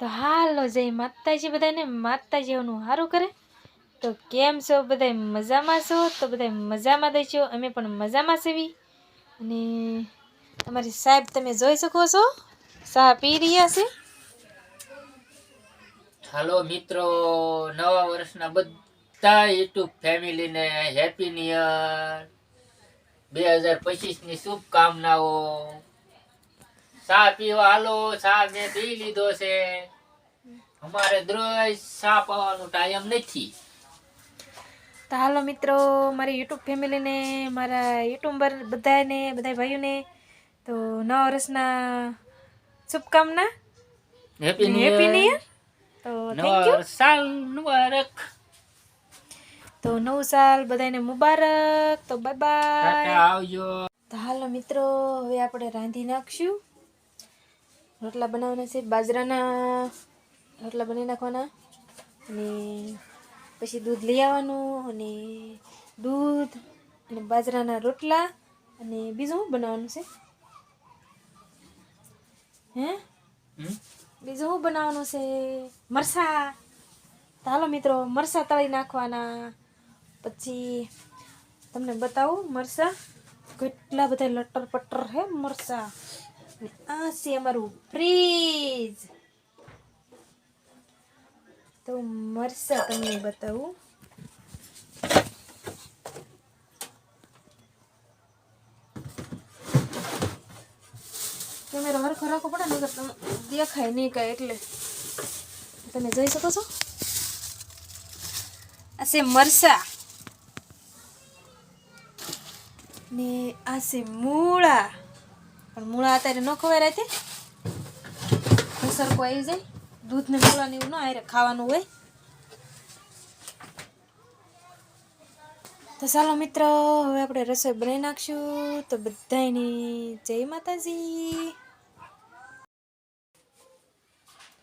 તો હાલો જય માતાજી, બધાને માતાજીઓનું સારું કરે. તો કેમ છો? બધા મજામાં છો? તો બધા મજામાં દઈશો અમે પણ મજામાં સેવી અને તમારી સાહેબ તમે જોઈ શકો છો, ચા પી રહ્યા છે. હાલો મિત્રો, નવા વર્ષના બધા યુટ્યુબ ફેમિલીને હેપી ન્યુ યર. બે હજાર પચીસની શુભકામનાઓ. ચા પીવા હાલો ચા મેં પી લીધો છે. અમારે દરરોજ ચા પાવાનો ટાઈમ નથી. તો હાલો મિત્રો મારી યુટ્યુબ ફેમિલીને મારા યુટ્યુબર બધાને બધા ભાઈઓને તો નવા વર્ષના શુભકામના હેપી ન્યુ તો થેન્ક યુ સાલ મુબારક. તો નવું સાલ બધાને મુબારક. તો બાય બાય આવજો. તો હાલો મિત્રો હવે આપણે રાંધી નાખશું. રોટલા બનાવવાના છે બાજરાના રોટલા બની નાખવાના અને પછી દૂધ લઈ આવવાનું અને દૂધ અને બાજરાના રોટલા અને બીજું શું બનાવવાનું છે? હે? બીજું શું બનાવવાનું છે? મરસા. હાલો મિત્રો મરસા તળી નાખવાના. પછી તમને બતાવું મરસા. કેટલા બધા લટર પટર હે મરસા. આ છે અમારું ફ્રીજ તો મરસા તમને બતાવું કેમેરો હરખો રાખવો પડે ને તમે દેખાય નહીં કાંઈ એટલે તમે જોઈ શકો છો આ છે મરસા ને આ છે મૂળા પણ મૂળા અત્યારે ન ખવાય રાતે. સરખું આવી જાય. દૂધ ને મૂળા ને એવું ન આરે ખાવાનું હોય. તો ચાલો મિત્ર હવે આપણે રસોઈ બનાવી નાખશું. તો બધાને જય માતાજી.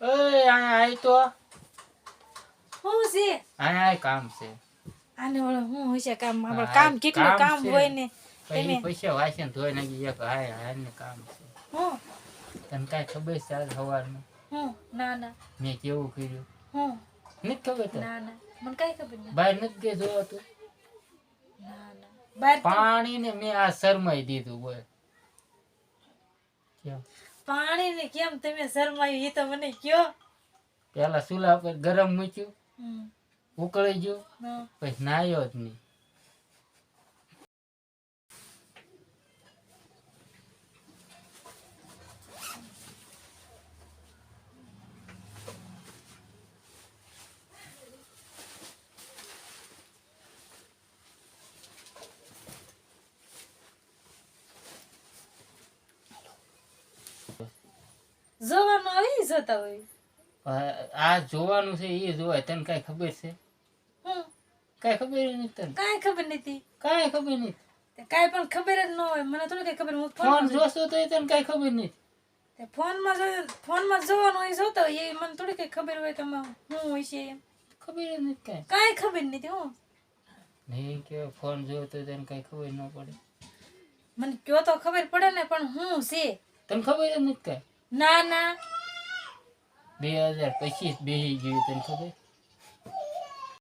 આય તો. હું છે? આય આય કામ છે. આને હું છે કામ? આપણે કામ કેટલું કામ હોય ને. પછી પૈસા વાસણ ધોઈ નાખી એક હાય હાયને કામ છે. તને કાંઈ ખબર છે આજ સવારમાં? ના ના. મેં કેવું કર્યું? નથી ખબર તને? ના ના. મને કઈ ખબર નહીં બહાર નથી ગઈ જોયો તું? ના ના. પાણી ને મેં આ શરમાઈ દીધું બોલ. પાણી ને કેમ તમે શરમાયું? એ તો મને કયો. પેલા ચૂલા પર ગરમ મૂક્યું ઉકળી ગયું. પછી નાયો જ નહીં. જોવાનું આવી જતા હોય. આ- જોવાનું છે એ જોવાય. તને કઈ ખબર છે? કઈ ખબર નથી તને? કાંઈ ખબર નથી. કાંઈ ખબર નથી. તે કાંઈ પણ ખબર જ ન હોય. મને થોડું કઈ ખબર હું ફોન જોશો તો તને કાંઈ ખબર નથી. ફોનમાં જો ફોનમાં જોવાનું હોય જોતો હોય એ મને થોડી કઈ ખબર હોય કે હું હોય છે ખબર જ નથી કાંઈ. કઈ ખબર નથી હું. નહીં કે ફોન જોયો તો તને કાંઈ ખબર ન પડે. મને કયો તો ખબર પડે ને પણ હું છે. તને ખબર જ નથી કાંઈ? ના ના. બે હજાર પચીસ બેસી ગયું તને ખબર?